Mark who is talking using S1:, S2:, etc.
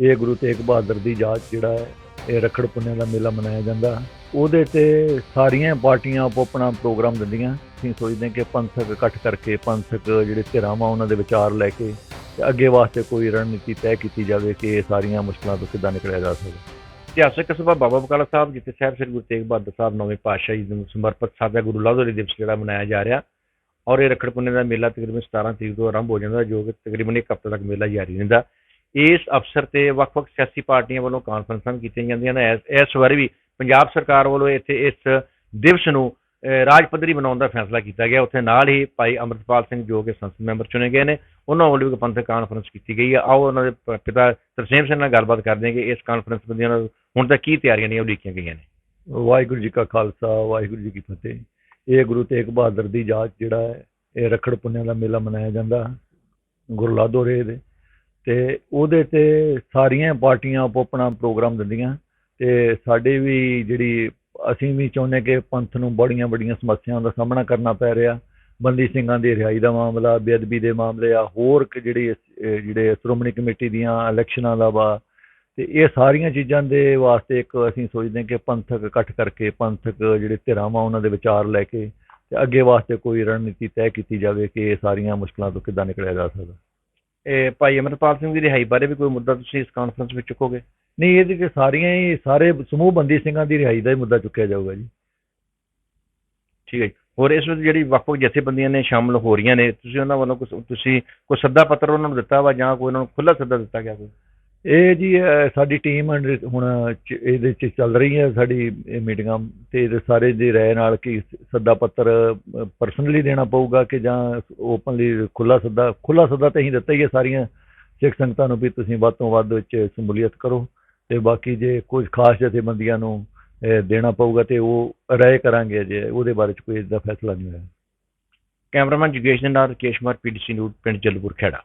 S1: ਇਹ ਗੁਰੂ ਤੇਗ ਬਹਾਦਰ ਦੀ ਯਾਦ ਜਿਹੜਾ ਹੈ, ਇਹ ਰਖੜ ਪੁੰਨਿਆ ਦਾ ਮੇਲਾ ਮਨਾਇਆ ਜਾਂਦਾ। ਉਹਦੇ ਤੇ ਸਾਰੀਆਂ ਪਾਰਟੀਆਂ ਆਪੋ ਆਪਣਾ ਪ੍ਰੋਗਰਾਮ ਦਿੰਦੀਆਂ। ਅਸੀਂ ਸੋਚਦੇ ਹਾਂ ਕਿ ਪੰਥਕ ਇਕੱਠ ਕਰਕੇ, ਪੰਥਕ ਜਿਹੜੇ ਧਿਰਾਵਾਂ ਉਹਨਾਂ ਦੇ ਵਿਚਾਰ ਲੈ ਕੇ ਤੇ ਅੱਗੇ ਵਾਸਤੇ ਕੋਈ ਰਣਨੀਤੀ ਤੈਅ ਕੀਤੀ ਜਾਵੇ ਕਿ ਇਹ ਸਾਰੀਆਂ ਮੁਸ਼ਕਲਾਂ ਤੋਂ ਕਿੱਦਾਂ ਨਿਕਲਿਆ ਜਾ ਸਕੇ।
S2: ਇਤਿਹਾਸਕ ਸਭਾ ਬਾਬਾ ਬਕਾਲਾ ਸਾਹਿਬ, ਜਿੱਥੇ ਸਾਹਿਬ ਸ੍ਰੀ ਗੁਰੂ ਤੇਗ ਬਹਾਦਰ ਸਾਹਿਬ ਨੌਵੇਂ ਜੀ ਨੂੰ ਸਮਰਪਿਤ ਸਾਡਾ ਗੁਰੂ ਲਾਧੋਰੀ ਦਿਵਸ ਜਿਹੜਾ ਮਨਾਇਆ ਜਾ ਰਿਹਾ ਔਰ ਇਹ ਰੱਖੜ ਪੁੰਨੇ ਦਾ ਮੇਲਾ ਤਕਰੀਬਨ 17 ਤਰੀਕ ਤੋਂ ਆਰੰਭ ਹੋ ਜਾਂਦਾ, ਜੋ ਕਿ ਤਕਰੀਬਨ ਇੱਕ ਹਫ਼ਤੇ ਤੱਕ ਮੇਲਾ ਜਾਰੀ ਰਹਿੰਦਾ। ਇਸ ਅਵਸਰ ਤੇ ਵੱਖ-ਵੱਖ ਸਿਆਸੀ ਪਾਰਟੀਆਂ ਵੱਲੋਂ ਕਾਨਫਰੰਸਾਂ ਵੀ ਕੀਤੀਆਂ ਜਾਂਦੀਆਂ ਨੇ। ਇਸ- ਇਸ ਵਾਰੀ ਵੀ ਪੰਜਾਬ ਸਰਕਾਰ ਵੱਲੋਂ ਇੱਥੇ ਇਸ ਦਿਵਸ ਨੂੰ ਰਾਜ ਪੱਧਰੀ ਬਣਾਉਣ ਦਾ ਫੈਸਲਾ ਕੀਤਾ ਗਿਆ। ਉੱਥੇ ਨਾਲ ਹੀ ਭਾਈ ਅਮਰਤਪਾਲ ਸਿੰਘ ਜੋ ਕਿ ਸੰਸਦ ਮੈਂਬਰ ਚੁਣੇ ਗਏ ਨੇ, ਉਹਨਾਂ ਵੱਲੋਂ ਵੀ ਪੰਥਕ ਕਾਨਫਰੰਸ ਕੀਤੀ ਗਈ ਹੈ ਆਓ ਉਹਨਾਂ ਦੇ ਪਿਤਾ ਤਰਸੇਮ ਸਿੰਘ ਨਾਲ ਗੱਲਬਾਤ ਕਰਦੇ ਹਾਂ ਕਿ ਇਸ ਕਾਨਫਰੰਸ ਬੰਦੀਆਂ ਨਾਲ ਹੁਣ ਤੱਕ ਕੀ ਤਿਆਰੀਆਂ ਨੇ, ਉਹ ਲਿਖੀਆਂ ਗਈਆਂ ਨੇ।
S1: ਵਾਹਿਗੁਰੂ ਜੀ ਕਾ ਖਾਲਸਾ, ਵਾਹਿਗੁਰੂ ਜੀ ਕੀ ਫਤਿਹ। ਇਹ ਗੁਰੂ ਤੇਗ ਬਹਾਦਰ ਦੀ ਯਾਦ ਜਿਹੜਾ ਹੈ, ਇਹ ਰਖੜ ਪੁੰਨਿਆ ਦਾ ਮੇਲਾ ਮਨਾਇਆ ਜਾਂਦਾ। ਗੁਰੂ ਲਾਦੋਰੇ ਦੇ। ਤੇ ਉਹਦੇ ਤੇ ਸਾਰੀਆਂ ਪਾਰਟੀਆਂ ਆਪੋ ਆਪਣਾ ਪ੍ਰੋਗਰਾਮ ਦਿੰਦੀਆਂ। ਤੇ ਸਾਡੇ ਵੀ ਜਿਹੜੀ ਅਸੀਂ ਵੀ ਚਾਹੁੰਦੇ ਕਿ ਪੰਥ ਨੂੰ ਬੜੀਆਂ ਬੜੀਆਂ ਸਮੱਸਿਆਵਾਂ ਦਾ ਸਾਹਮਣਾ ਕਰਨਾ ਪੈ ਰਿਹਾ। ਬੰਦੀ ਸਿੰਘਾਂ ਦੀ ਰਿਹਾਈ ਦਾ ਮਾਮਲਾ, ਬੇਅਦਬੀ ਦੇ ਮਾਮਲੇ ਆ, ਹੋਰ ਕਿ ਜਿਹੜੀ ਜਿਹੜੇ ਸ਼੍ਰੋਮਣੀ ਕਮੇਟੀ ਦੀਆਂ ਇਲੈਕਸ਼ਨਾਂ ਦਾ ਵਾ। ਤੇ ਇਹ ਸਾਰੀਆਂ ਚੀਜ਼ਾਂ ਦੇ ਵਾਸਤੇ ਇੱਕ ਅਸੀਂ ਸੋਚਦੇ ਹਾਂ ਕਿ ਪੰਥਕ ਇਕੱਠ ਕਰਕੇ ਪੰਥਕ ਜਿਹੜੇ ਧਿਰਾਵਾਂ ਉਹਨਾਂ ਦੇ ਵਿਚਾਰ ਲੈ ਕੇ ਤੇ ਅੱਗੇ ਵਾਸਤੇ ਕੋਈ ਰਣਨੀਤੀ ਤੈਅ ਕੀਤੀ ਜਾਵੇ ਕਿ ਇਹ ਸਾਰੀਆਂ ਮੁਸ਼ਕਲਾਂ ਤੋਂ ਕਿੱਦਾਂ ਨਿਕਲਿਆ ਜਾ ਸਕਦਾ।
S2: ਭਾਈ ਅਮਰਪਾਲ ਸਿੰਘ ਦੀ ਰਿਹਾਈ ਬਾਰੇ ਵੀ ਕੋਈ ਮੁੱਦਾ ਤੁਸੀਂ ਇਸ ਕਾਨਫਰੰਸ ਵਿੱਚ ਚੁੱਕੋਗੇ?
S1: ਨਹੀਂ ਇਹਦੇ ਕਿ ਸਾਰੀਆਂ ਹੀ, ਸਾਰੇ ਸਮੂਹ ਬੰਦੀ ਸਿੰਘਾਂ ਦੀ ਰਿਹਾਈ ਦਾ ਹੀ ਮੁੱਦਾ ਚੁੱਕਿਆ ਜਾਊਗਾ ਜੀ।
S2: ਠੀਕ ਹੈ ਜੀ। ਹੋਰ ਇਸ ਵਿੱਚ ਜਿਹੜੀ ਵੱਖ-ਵੱਖ ਜਥੇਬੰਦੀਆਂ ਨੇ ਸ਼ਾਮਲ ਹੋ ਰਹੀਆਂ ਨੇ, ਤੁਸੀਂ ਉਹਨਾਂ ਵੱਲੋਂ ਕੁਛ, ਤੁਸੀਂ ਕੋਈ ਸੱਦਾ ਪੱਤਰ ਉਹਨਾਂ ਨੂੰ ਦਿੱਤਾ ਵਾ ਜਾਂ ਕੋਈ ਉਹਨਾਂ ਨੂੰ ਖੁੱਲਾ ਸੱਦਾ ਦਿੱਤਾ ਗਿਆ ਕੋਈ?
S1: ਇਹ ਜੀ ਸਾਡੀ ਟੀਮ ਹੁਣ ਇਹਦੇ ਚ ਚੱਲ ਰਹੀ ਹੈ ਸਾਡੀ, ਇਹ ਮੀਟਿੰਗਾਂ ਤੇ ਇਹਦੇ ਸਾਰੇ ਦੀ ਰਾਏ ਨਾਲ ਕਿ ਸੱਦਾ ਪੱਤਰ ਪਰਸਨਲੀ ਦੇਣਾ ਪਊਗਾ ਕਿ ਜਾਂ ਓਪਨਲੀ ਖੁੱਲਾ ਸੱਦਾ ਖੁੱਲਾ ਸੱਦਾ ਤਾਂ ਹੀ ਦਿੱਤਾ ਹੀ ਹੈ ਸਾਰੀਆਂ ਸਿੱਖ ਸੰਗਤਾਂ ਨੂੰ ਵੀ ਤੁਸੀਂ ਵੱਧ ਤੋਂ ਵੱਧ ਵਿੱਚ ਸ਼ਮੂਲੀਅਤ ਕਰੋ ਤੇ ਬਾਕੀ ਜੇ ਕੁਝ ਖਾਸ ਜਥੇਬੰਦੀਆਂ ਨੂੰ ਦੇਣਾ ਪਊਗਾ ਤੇ ਉਹ ਰਾਏ ਕਰਾਂਗੇ ਜੇ ਉਹਦੇ ਬਾਰੇ ਚ ਕੋਈ ਇਸਦਾ ਫੈਸਲਾ ਨਹੀਂ ਹੋਇਆ।
S2: ਕੈਮਰਾਮੈਨ ਜਗੇਸ਼ ਦੇ ਨਾਲ ਰਕੇਸ਼ ਕੁਮਾਰ ਪੀਡੀਸੀ ਨਿਊਜ਼, ਪਿੰਡ ਜਲਪੁਰ ਖੇੜਾ